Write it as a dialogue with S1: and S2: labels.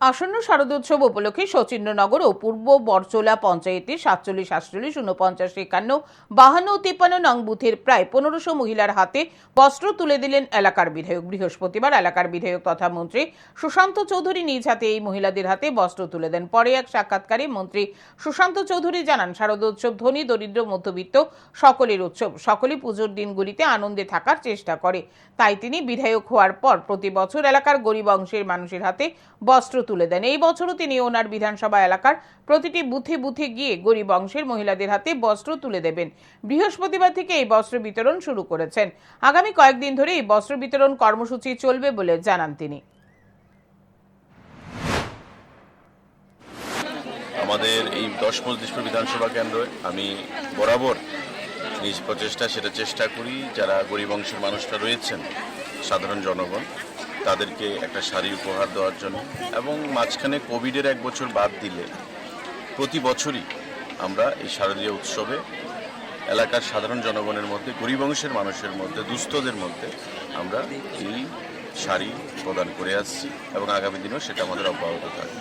S1: আসন্ন শারদোৎসব উপলক্ষে সচিন্দ্রনগর ও পূর্ব বরচোলা পঞ্চায়েতের সাতচল্লিশ সাতচল্লিশ উনপঞ্চাশ একান্ন, বাহান্ন ও তিপ্পান্ন নং বুথের প্রায় পনেরোশো মহিলার হাতে বস্ত্র তুলে দিলেন এলাকার বিধায়ক। বৃহস্পতিবার এলাকার বিধায়ক তথা মন্ত্রী সুশান্ত চৌধুরী নিজ হাতে এই মহিলাদের হাতে বস্ত্র তুলে দেন। পরে এক সাক্ষাৎকারে মন্ত্রী সুশান্ত চৌধুরী জানান শারদোৎসব ধনী, দরিদ্র, মধ্যবিত্ত সকলের উৎসব। সকলে পুজোর দিনগুলিতে আনন্দে থাকার চেষ্টা করে। তাই তিনি বিধায়ক হওয়ার পর প্রতি বছর এলাকার গরিব অংশের মানুষের হাতে বস্ত্র তুলে দেন। এই বছরও তিনি ওনার বিধানসভা এলাকার প্রতিটি বুথে বুথে গিয়ে গরিব অংশের মহিলাদের হাতে বস্ত্র তুলে দেবেন। বৃহস্পতিবার থেকে এই বস্ত্র বিতরণ শুরু করেছেন। আগামী কয়েকদিন ধরে এই বস্ত্র বিতরণ কর্মসূচি চলবে বলে জানান তিনি।
S2: আমাদের এই দশ পঁচিশপুর বিধানসভা কেন্দ্রে আমি বরাবর নিজ প্রচেষ্টা সেটা চেষ্টা করি, যারা গরিব অংশের মানুষরা রয়েছেন, সাধারণ জনগণ তাদেরকে একটা শাড়ি উপহার দেওয়ার জন্য। এবং মাঝখানে কোভিডের এক বছর বাদ দিলে প্রতি বছরই আমরা এই শারদীয় উৎসবে এলাকার সাধারণ জনগণের মধ্যে, গরিব অংশের মানুষের মধ্যে, দুস্থদের মধ্যে আমরা এই শাড়ি প্রদান করে আসছি এবং আগামী দিনেও সেটা আমাদের অব্যাহত থাকবে।